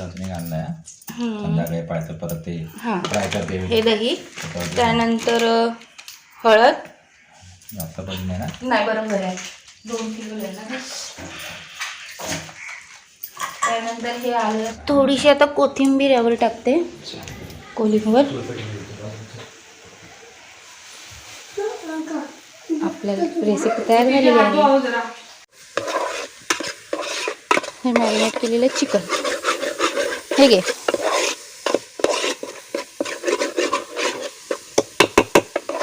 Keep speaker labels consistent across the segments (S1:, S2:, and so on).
S1: आणलाय. संध्याकाळी परत ते
S2: हां.
S1: फ्राय करते
S2: हे दही. त्यानंतर हळद.
S1: जास्त पण नाही ना.
S2: नाही बरोबर आहे दोन किलो त्यानंतर हे आलं. थोडीशी आता कोथिंबीर यावर टाकते. कोलिंबर आपल्याला रेसिपी तयार झालेली आहे. हे मॅरिनेट केलेलं चिकन. हे घे.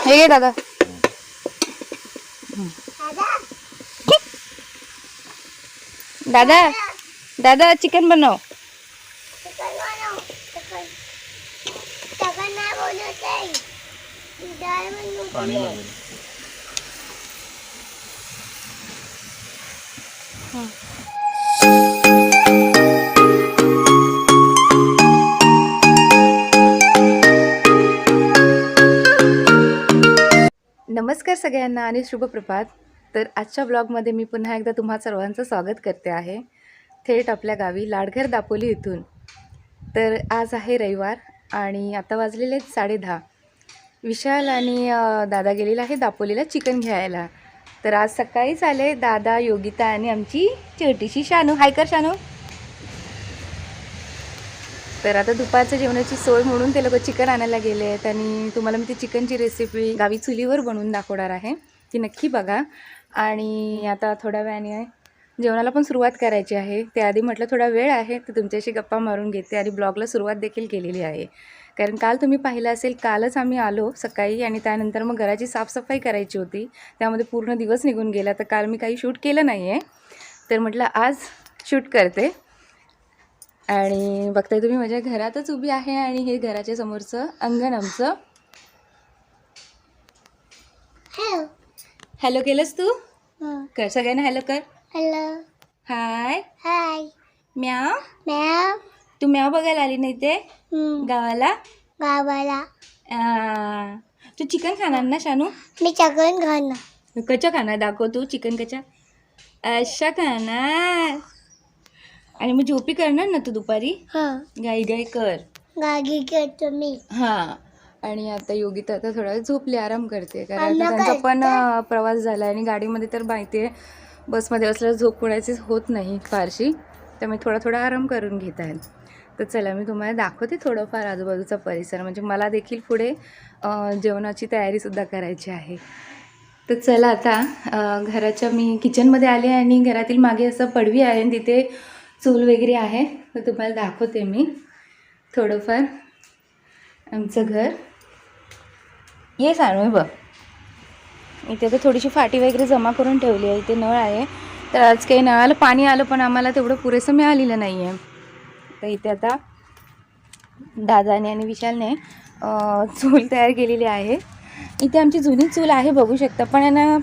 S2: हे घे दादा. दादा दादा चिकन बनव. सर्वांना आणि शुभप्रभात. तर आजच्या ब्लॉगमध्ये मी पुन्हा एकदा तुम्हा सर्वांचं स्वागत करते आहे. थेट आपल्या गावी लाडघर दापोली इथून. तर आज आहे रविवार आणि आता वाजलेले आहेत साडेदहा विशाल आणि दादा गेलेला आहे दापोलीला चिकन घ्यायला. तर आज सकाळीच आले दादा योगिता आणि आमची छोटीशी शानू. हाय कर शानू. तर आता दुपारच्या जेवणाची सोय म्हणून ते लोक चिकन आणायला गेले आहेत आणि तुम्हाला मी ती चिकनची रेसिपी गावी चुलीवर बनवून दाखवणार आहे. ती नक्की बघा. आणि आता थोड्या वेळाने जेवणाला पण सुरुवात करायची आहे. त्याआधी म्हटलं थोडा वेळ आहे तर तुमच्याशी गप्पा मारून घेते आणि ब्लॉगला सुरुवात देखील केलेली आहे. कारण काल तुम्ही पाहिलं असेल कालच आम्ही आलो सकाळी आणि त्यानंतर मग घराची साफसफाई करायची होती. त्यामध्ये पूर्ण दिवस निघून गेला तर काल मी काही शूट केलं नाही आहे तर म्हटलं आज शूट करते. आणि बघताय तुम्ही माझ्या घरातच उभी आहे आणि हे घराच्या समोरचं अंगण आमचं. हॅलो केलंस तू? कर सगळ्यांना हॅलो कर.
S3: हॅलो
S2: हाय
S3: हाय
S2: म्याव?
S3: मॅम
S2: तू म्याव बघायला आली नाही ते? गावाला?
S3: गावाला.
S2: आ, तू चिकन खाणार ना शानू?
S3: मी चकन खाणार.
S2: कच्चा खाणार दाखव तू चिकन कच्चा. अशा खाणार. आणि मग झोपी करणार ना तू दुपारी?
S3: हां.
S2: गाई गाई कर.
S3: गाडी करतो मी.
S2: हां. आणि आता योगिता आता थोडा वेळ झोपली आराम करते. कारण आता त्यांचा पण अं, प्रवास झाला आणि गाडीमध्ये तर माहिती आहे बसमध्ये असल्यावर झोप पुण्याची होत नाही फारशी. त्यामुळे थोडा थोडा आराम करून घेत आहेत तर चला मी तुम्हाला दाखवते थोडंफार आजूबाजूचा परिसर. म्हणजे मला देखील पुढे अं, जेवणाची तयारीसुद्धा करायची आहे. तर चला आता अं, घराच्या मी किचनमध्ये आले आणि घरातील मागे असं पडवी आहे आणि तिथे चूल वगैरे आहे तर तुम्हाला दाखवते मी. थोडंफार आमचं घर. ये सांगू बघ. इथे तर थोडीशी फाटी वगैरे जमा करून ठेवली आहे इथे नळ आहे. तर आज काही नळाला पाणी आलं पण आम्हाला तेवढं पुरेसं मिळालेलं नाही आहे तर इथे आता दादाने आणि विशालने चूल तयार केलेली आहे. इथे आमची जुनी चूल आहे बघू शकता. पण आहे ना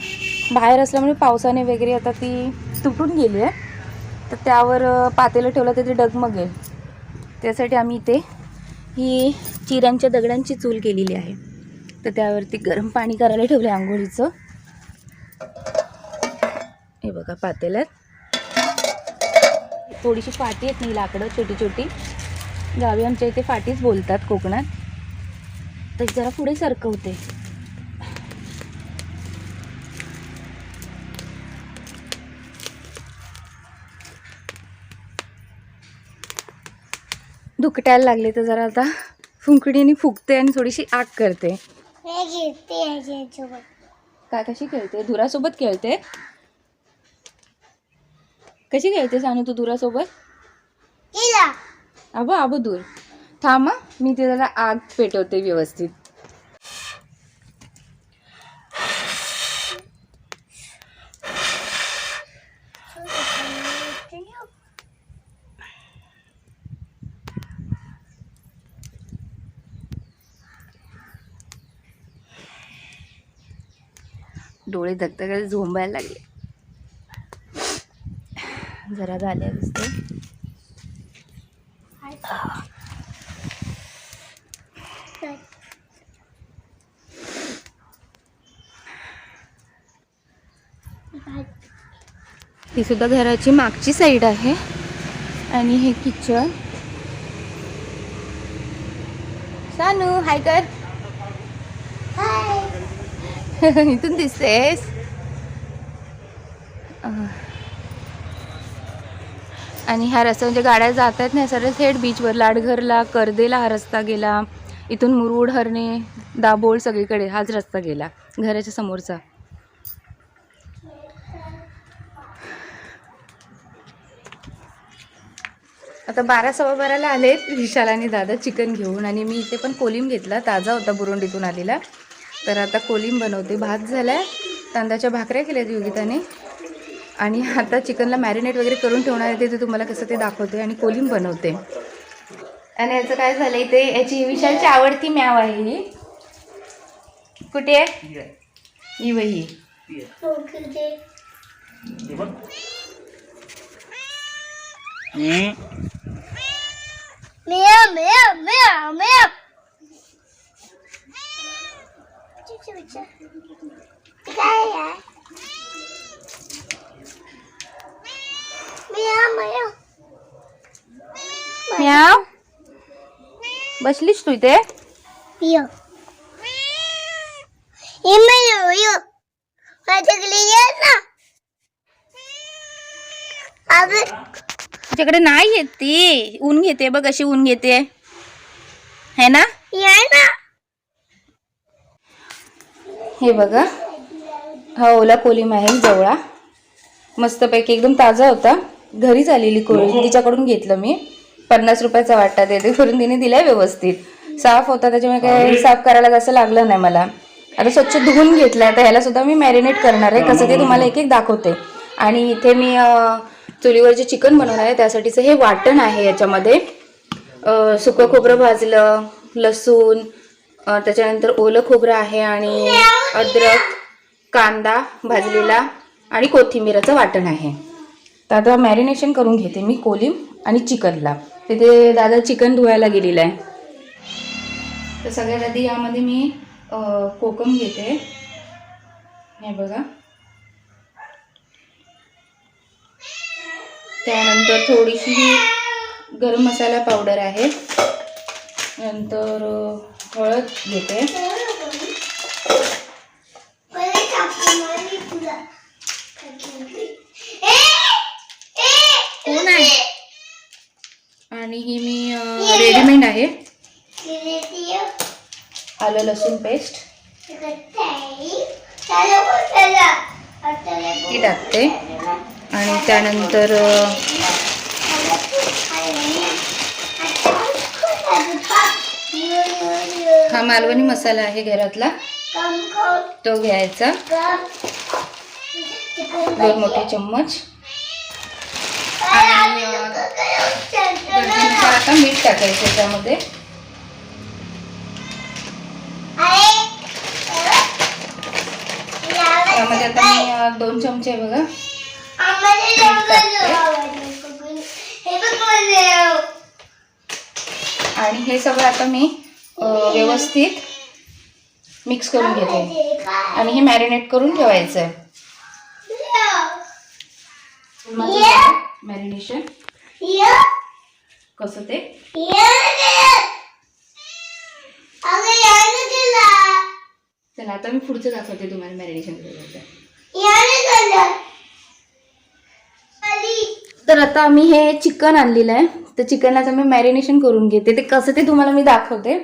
S2: बाहेर असल्यामुळे पावसाने वगैरे आता ती तुटून गेली आहे. तर त्यावर पातेलं ठेवलं तर ते डगमगेल. त्यासाठी आम्ही इथे ही चिऱ्यांच्या दगडांची चूल केलेली आहे. तर त्यावरती गरम पाणी करायला ठेवलं आहे आंघोळीचं. हे बघा पातेल्यात. थोडीशी फाटी आहेत नाही लाकडं छोटी छोटी. गावी आमच्या इथे फाटीच बोलतात कोकणात. तर जरा पुढे सरकवते. दुकटायला लागले तर जरा आता फुंकडीने फुकते आणि थोडीशी आग करते. काय कशी खेळते? धुरासोबत खेळते? कशी खेळते सांगू तू धुरासोबत?
S3: केला
S2: अबो अबो दूर थांब. मी ते जरा आग पेटवते व्यवस्थित. डोळे धगधगायला झोंबायला लागले. जरा झाले दिसते. ही सुद्धा घराची मागची साईड आहे. आणि हे किचन. सानू हाय कर. इथून दिसतेस आणि हा रस्ता म्हणजे गाड्या जात आहेत ना. सर थेट बीचवर लाडघरला कर्देला हा रस्ता गेला. इथून मुरुड हरणे दाबोळ सगळीकडे हाच रस्ता गेला. घराच्या समोरचा. आता बारा सव्वा बाराला आले विशाल आणि दादा चिकन घेऊन आणि मी इथे पण कोलिम घेतला. ताजा होता बुरुंडीतून आलेला. तर आता कोलिम बनवते. भात झाला आहे तांदळाच्या भाकऱ्या केल्यात योगिताने. आणि आता चिकनला मॅरिनेट वगैरे करून ठेवणार आहे ते तुम्हाला कसं ते दाखवते आणि कोलिम बनवते. आणि याचं काय झालं इथे? याची विशालची आवडती मॅव आहे ही. कुठे आहे? ही वही.
S3: मेया मेया मेया मेया
S2: म्याव बसलीस तू इथे?
S3: यो अगं
S2: तुझ्याकडे नाही येत ती. ऊन घेते बघ अशी ऊन घेते. है ना? हे बघा. हा ओला कोलिम आहे जवळा. मस्तपैकी एकदम ताजा होता. घरीच आलेली कोळी. तिच्याकडून घेतलं मी. पन्नास रुपयाचा वाटा देते करून तिने दिलाय व्यवस्थित. साफ होता त्याच्यामुळे काय साफ करायला जास्त लागलं नाही मला. आता स्वच्छ धुवून घेतलाय आता ह्याला सुद्धा मी मॅरिनेट करणार आहे. कसं ते तुम्हाला एक एक दाखवते. आणि इथे मी चुलीवर जे चिकन बनवणार आहे त्यासाठीचं हे वाटण आहे याच्यामध्ये. सुकं खोबरं भाजलं लसूण त्याच्यानंतर ओलं खोबरं आहे आणि अद्रक कांदा भाजलेला आणि कोथिंबीराचं वाटण आहे. तर आता मॅरिनेशन करून घेते मी कोलिम आणि चिकनला. तिथे दादा चिकन धुवायला गेलेला आहे. तर सगळ्यात आधी यामध्ये मी कोकम घेते. हे बघा. त्यानंतर थोडीशी गरम मसाला पावडर आहे. नंतर हळद घेते. कोण आहे? आणि ही मी रेडीमेड आहे. आलं लसूण पेस्ट. ती टाकते. आणि त्यानंतर हा मालवणी मसाला आहे घरातला. तो घ्यायचा. दोन मोठे चम्मच. आणि आता मीठ टाकायचं त्यामध्ये. त्यामध्ये आता मी दोन चमचे बघा. आणि हे सगळं आता मी व्यवस्थित मिक्स करून घेते. आणि हे मॅरिनेट करून ठेवायचं आहे मॅरिनेशन कसं ते? चला आता मी पुढचं दाखवते तुम्हाला मॅरिनेशन तर आता आम्ही हे चिकन आणलेलं आहे. तर चिकनला मी मॅरिनेशन करून घेते. ते कसं ते तुम्हाला मी दाखवते.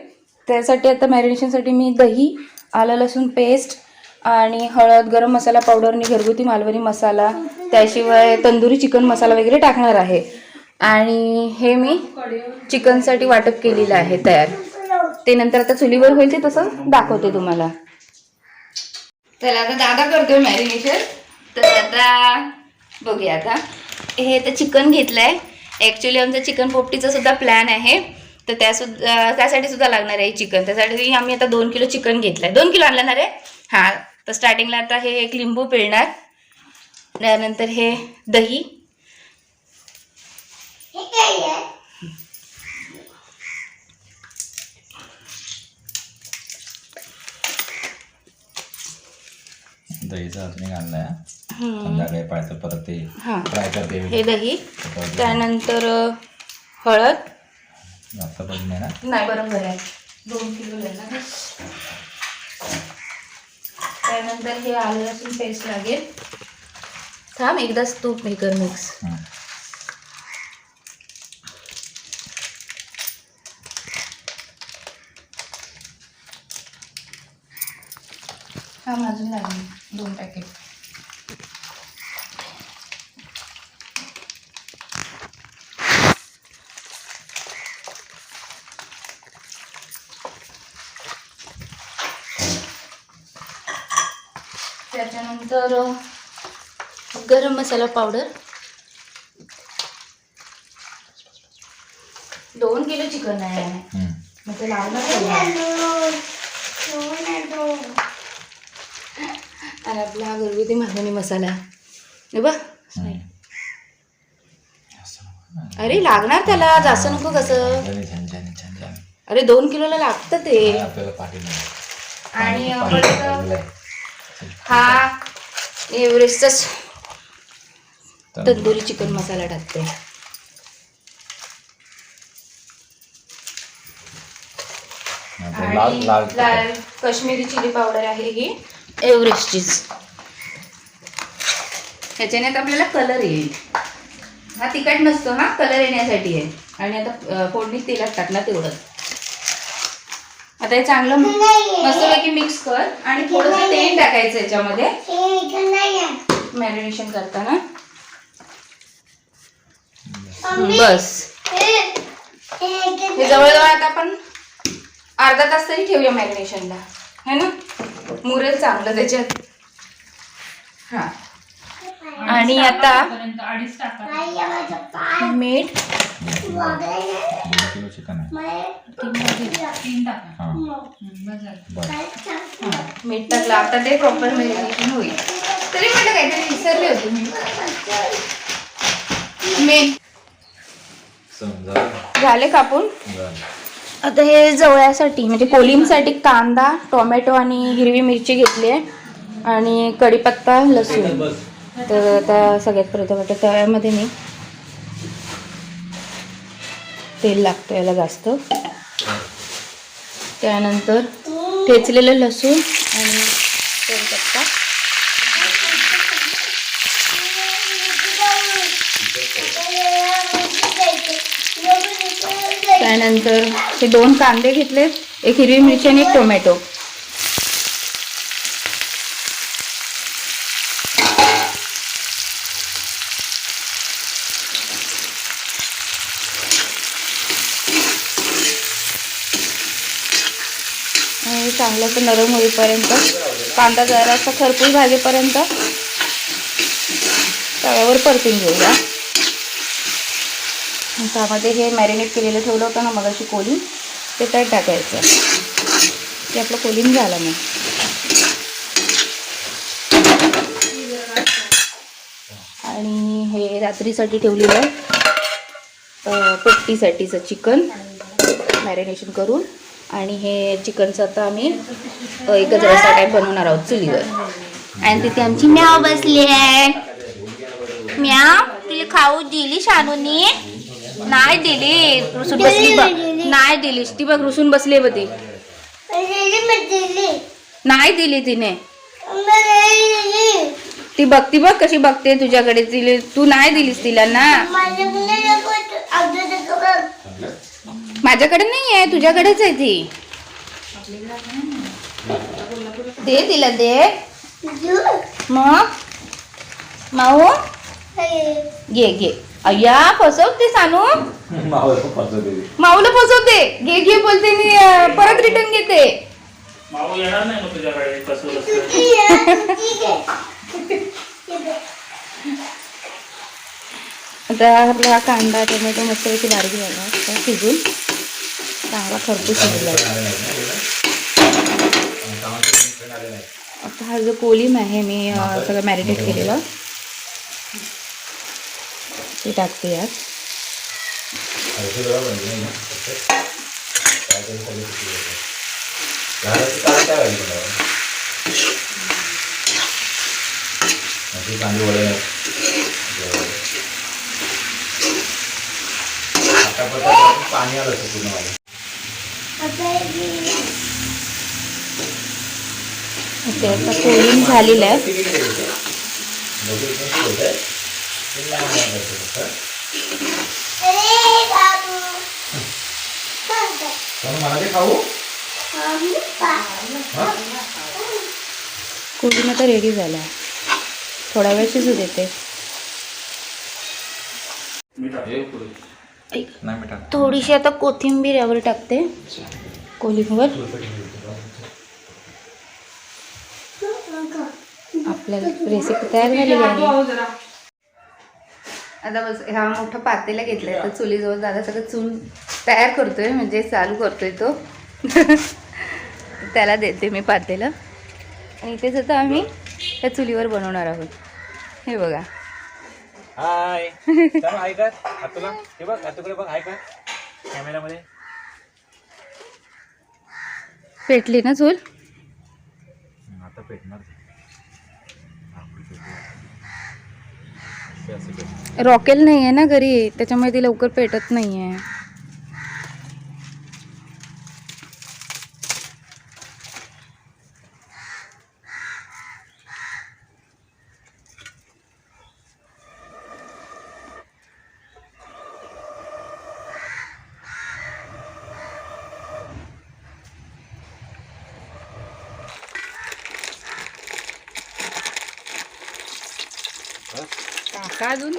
S2: त्यासाठी आता मॅरिनेशनसाठी मी दही आलं लसूण पेस्ट आणि हळद गरम मसाला पावडर आणि घरगुती मालवणी मसाला त्याशिवाय तंदुरी चिकन मसाला वगैरे टाकणार आहे. आणि हे मी चिकनसाठी वाटप केलेलं आहे तयार. ते नंतर आता चुलीवर होईल ते तसं दाखवते तुम्हाला. चला आता दादा करतोय मॅरिनेशन. तर आता बघूया आता. हे तर चिकन घेतलं आहे ॲक्च्युली आमचा चिकन पोपटीचा सुद्धा प्लॅन आहे. तर त्या सुद्धा त्यासाठी सुद्धा लागणार आहे चिकन. त्यासाठी आम्ही आता दोन किलो चिकन घेतलंय. दोन किलो आणलं ना रे? हां. तर स्टार्टिंगला आता हे एक लिंबू पिळणार. त्यानंतर हे दही.
S1: दहीचं हा. संध्याकाळी पाहिजे परत ते
S2: हां.
S1: फ्राय करते
S2: हे दही. त्यानंतर हळद.
S1: जास्त पण नाही ना?
S2: नाही बरोबर आहे दोन किलो ना त्यानंतर हे आलं लसूण पेस्ट लागेल. थांब एकदाच तूप हे कर मिक्स
S1: हं.
S2: अजून लागेल दोन पॅकेट त्याच्यानंतर गरम मसाला पावडर दोन किलो चिकन आहे
S1: हं.
S2: मग ते लागणार. आणि आपला हा घरगुती मालवणी मसाला हे बघ. अरे लागणार त्याला जास्त नको कसं. अरे दोन किलोला लागतं ते आणि. हा एव्हरेस्टचाच तंदुरी चिकन मसाला टाकते. आणि
S1: लाल
S2: काश्मीरी चिली पावडर आहे ही. एव्हरेस्टचीच ह्याच्याने आता आपल्याला कलर येईल. हा तिखट नसतो हा कलर येण्यासाठी आहे. आणि आता अं, फोडणीत तेलात टाकणार तेवढं. आता हे चांगलं मस्तपैकी मिक्स कर आणि थोडंसं तेल टाकायचं याच्यामध्ये. मॅरिनेशन करताना. बस. हे जवळजवळ आता आपण अर्धा तास तरी ठेवूया मॅरिनेशनला है ना? मुरेल चांगलं त्याच्यात. हा. आणि आता मीठ.
S1: दोन किलो चिकन आहे
S2: मीठ टाकलं आता ते प्रॉपर मॅरिनेशन होईल तरी म्हटलं काहीतरी विसरले होते मी मेन झाले कापून आता हे जवळ्यासाठी म्हणजे कोलिमसाठी कांदा टोमॅटो आणि हिरवी मिरची घेतली आहे. आणि कढीपत्ता लसूण. तर आता सगळ्यात प्रथम आता तव्यामध्ये मी तेल लागतं याला जास्त. त्यानंतर ठेचलेलं लसूण आणि कढीपत्ता त्यानंतर हे दोन कांदे घेतलेत. एक हिरवी मिरची आणि एक टोमॅटो. आणि चांगलं असं नरम होईपर्यंत कांदा जरासा खरपूस भाजेपर्यंत तव्यावर परतून घेऊया. त्यामध्ये हे मॅरिनेट केलेलं ठेवलं होतं ना मगाशी कोलिंग ते त्यात टाकायचं. ते आपलं कोलिंग झालं मग आणि हे रात्रीसाठी ठेवलेलं आहे. चिकन मॅरिनेशन करून. आणि हे चिकनचं आता आम्ही एकच रस्सा टाईप बनवणार आहोत चुलीवर. आणि तिथे आमची म्याव बसली आहे. म्याव तुला खाऊ दिली शानूनी. नाही दिली रुसून बसली बघ. नाही दिलीस ती बघ रुसून बसली बघ ती. नाही दिली तिने. ती बघती बघ कशी बघते तुझ्याकडे. तिला तू नाही दिलीस तिला ना. माझ्याकडे नाही आहे तुझ्याकडेच आहे ती. दे तिला दे. मग? माऊ? घे घे. अय्या फसवते सानू. माऊला फसवते घे घे बोलते अं, परत रिटर्न घेते
S4: माऊ येणार नाही मग तुझ्याकडे फसवलं असतं.
S2: आता आपला हा कांदा टोमॅटो याची बारीक झाला. आता शिजून चांगला खरपूस शिजला. आता हा जो कोलीम आहे मी सगळं मॅरिनेट केलेलं. ते टाकते यात
S1: हलकी जरा बनली नाही ना. काहीतरी सगळी सुकली होती. घराची काळं काय व्हायची तुला? अशी कांदी वडे आतापर्यंत पाणी आलं होतं पूर्ण
S2: ओके आता कोलिंग झालेलं आहे.
S1: मला ते खाऊ? हा?
S2: कोलिंग आता रेडी झाला. आहे थोडा वेळ शिजू देते
S4: मी टाकतो
S2: थोडीशी आता कोथिंबीर यावर टाकते. कोलिंगवर आपल्या रेसिपी तयार झालेली आहे. आता बस हा मोठा पातेला घेतलाय. तर चुलीजवळ दादा सगळं चूल तयार करतोय म्हणजे चालू करतोय तो. त्याला देते मी पातेलं. आणि इथेच आता आम्ही त्या चुलीवर बनवणार आहोत. हे बघा.
S1: हाय चल कर तुला हे बघ तुकडे बघ कर कॅमेरामध्ये
S2: पेटली ना चूल?
S1: आता पेटणार.
S2: रॉकेल नाही आहे ना घरी त्याच्यामुळे ती लवकर पेटत नाही आहे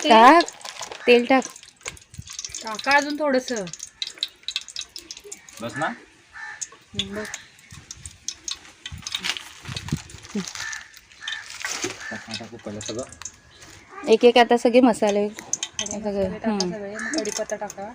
S5: टाका.
S2: तेल टाक.
S5: टाका अजून थोडस.
S1: बस ना. टाकू पहिलं सगळं
S2: एक एक आता सगळे मसाले. सगळं
S5: टाका
S2: हं.
S5: कढीपत्ता टाका.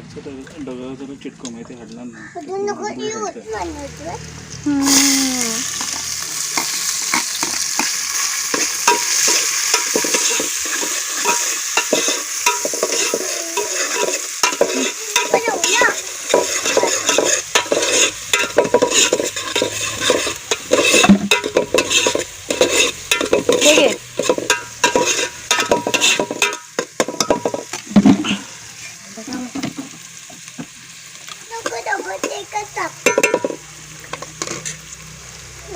S4: मागचं तर डगं जरा चिटको माहिती हडणार नाही
S3: अजून नको येऊ बनवतो
S2: हम्म.
S3: बनवू ना
S2: हे घे
S3: नको नको ते एकच टाक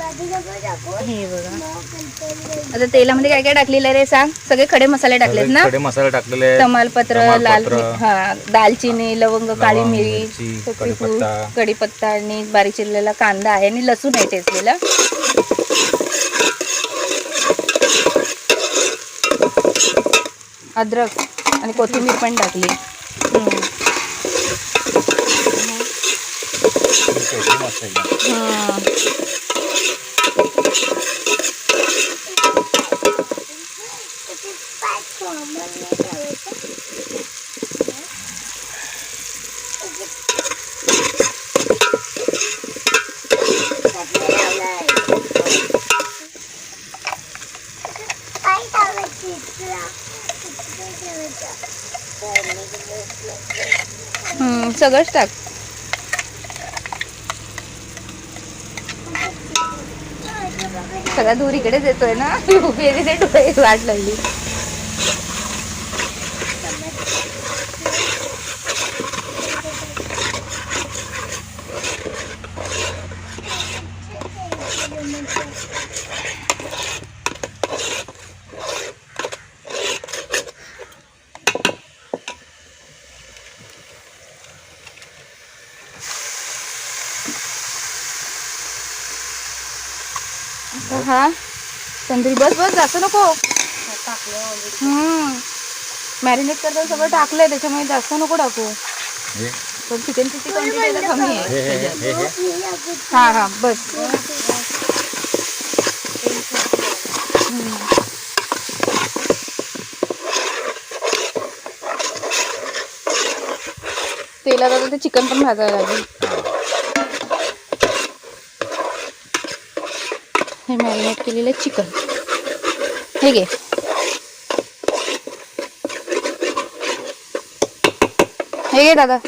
S3: आधी नको टाकू
S2: हे बघा
S3: मग नंतर
S2: आता तेलामध्ये काय काय टाकलेलं आहे रे सांग सगळे खडे मसाले टाकलेत ना
S1: खडे मसाले टाकलेले आहेत.
S2: तमालपत्र लाल
S1: तमालपत्र,
S2: हा दालचिनी लवंग काळी
S1: लवंग,
S2: मिरी
S1: मिरची, कढीपत्ता.
S2: कढीपत्ता आणि बारीक चिरलेला कांदा आहे आणि लसूण आहे ठेचलेला अद्रक आणि कोथिंबीर पण टाकली हम्म. हा.
S3: त्याचे पाय कॉमन नाही ठेवायचं त्याचे लावलंय. पाय ठेवायचे इथला. इथलं ठेवायचं. तर मी घेतलं.
S2: हम्म, सगळंच टाक. सगळा दूर इकडेच येतोय ना. उभी डोळे वाट लागली. हा? तंदुरी बस बस जास्त नको. मॅरिनेट करताना सगळं टाकलंय त्याच्यामुळे जास्त नको टाकू.
S1: हे.
S2: पण चिकन किती क्वांटिटी आता कमी आहे.
S1: हे हे
S2: बस. तेलात आता ते चिकन पण भाजायला लागेल. हे मॅरिनेट केलेलं चिकन हे घे. हे घे दादा.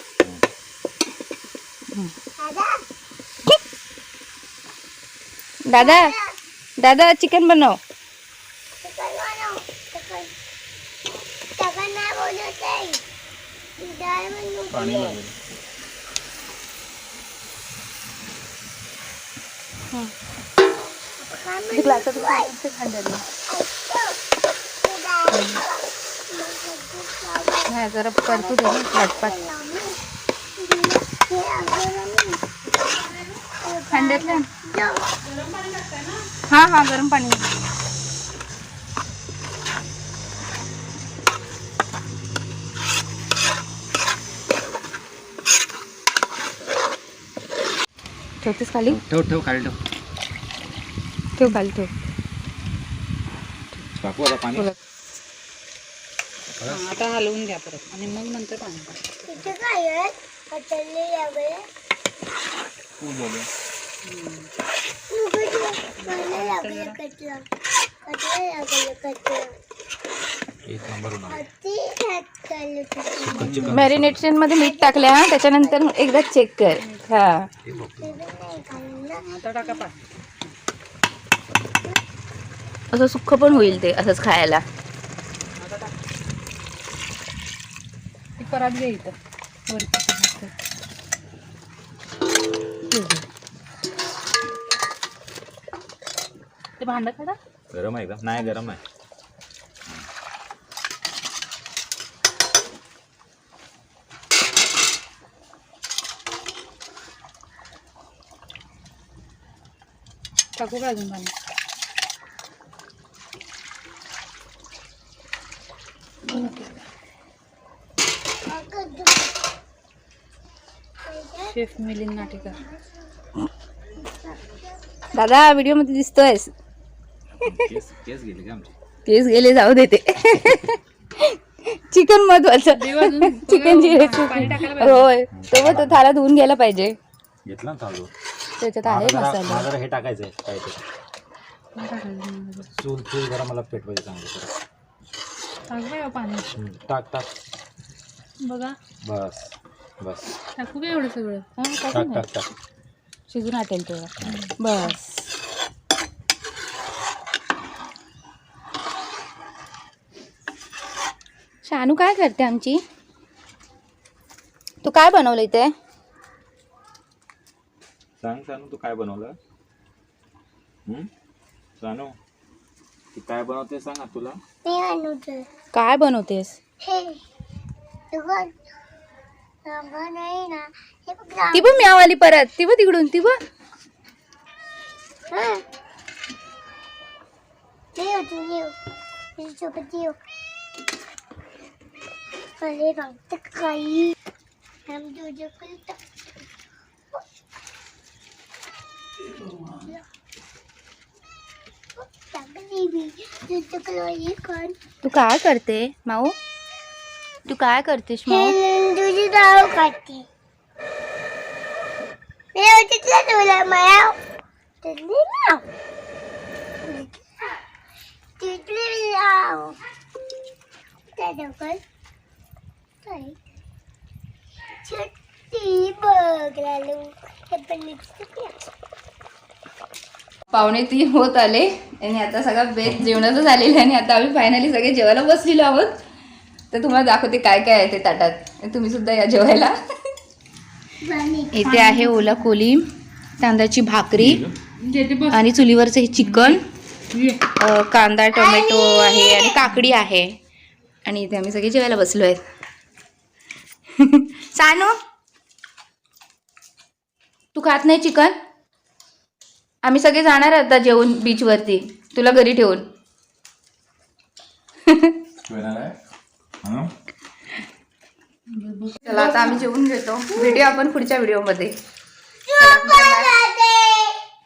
S2: दादा दादा चिकन बनव
S3: चिकन बनव चिकन चिकन नाही बोलत आहे डाळ बनवू
S1: पाणी लागेल
S2: नाही जरा परतू दे ना, झटपट. थंड्यातलं हा हा गरम पाणी ठेवतेस खाली?
S1: ठेव ठेव खाली ठेव.
S2: ठेव खाली ठेव.
S1: टाकू आता पाणी?
S2: बोला.
S5: आता हलवून घ्या परत. आणि मग नंतर पाणी टाका.
S3: तिथे काय आहे? यावे
S1: तू बोलू. एक
S2: मॅरिनेशन मध्ये मीठ टाकलं हा त्याच्यानंतर एकदा चेक कर. हा.
S5: आता टाका पाणी.
S2: असं सुख पण होईल ते असंच खायला.
S5: परात घे इथं. ते भांडं काढा.
S1: गरम आहे का? नाही गरम आहे.
S5: टाकू का अजून पाणी? शेफ मिलिंद नाटेकर.
S2: दादा व्हिडिओमध्ये दिसतोयस.
S1: केस केस गेले का आमचे?
S2: केस गेले जाऊ देते चिकन महत्वाचं.
S5: पाहिजे.
S2: होय. तो मग तो थाला धुवून घ्यायला पाहिजे.
S1: घेतला ना चालू
S2: त्याच्यात आहे मसाला.
S1: जरा हे टाकायचं आहे काय ते?
S5: पाणी टाकायला.
S1: चूल चूल जरा मला पेटवायचं चांगलं हम्म, टाक टाक.
S5: बघा.
S1: बस. बस
S5: टाकू का एवढं सगळं
S2: हा,
S1: टाक
S2: दे.
S1: टाक टाक
S2: शिजून आटेल तेव्हा बस शानू काय करते आमची तू काय बनवलं इथे
S1: सांग सानू तू काय बनवलं हम्म? सानू तू काय बनवते सांग ना तुला
S2: काय बनवतेस
S3: हे
S2: ती पण म्याव आली परत. ती पण तिकडून ती पण
S3: काही मी कोण
S2: तू काय करते माऊ? तू काय करतेस
S3: तुझी काढते मी तिथलं तुला मला तिथली नाव तिथली नाव त्याच्याकडे काय छोटी बघ लालू. हे पण lipstick आहे.
S2: पावणे तीन होत आले. आणि आता सगळा बेत जेवणाचं झालेलं आहे आणि आता आम्ही फायनली सगळे जेवायला बसलेलो आहोत. तर तुम्हाला दाखवते काय काय आहे ते ताटात. तुम्ही सुद्धा या जेवायला. इथे आहे ओला कोलिम तांदळाची भाकरी आणि चुलीवरचं हे चिकन कांदा टोमॅटो आहे आणि काकडी आहे. आणि इथे आम्ही सगळे जेवायला बसलो आहेत. सानू तू खात नाही चिकन? आम्ही सगळे जाणार आता जेवून बीचवरती तुला घरी ठेवून. चला आता आम्ही जेवून घेतो. व्हिडिओ आपण पुढच्या व्हिडिओमध्ये.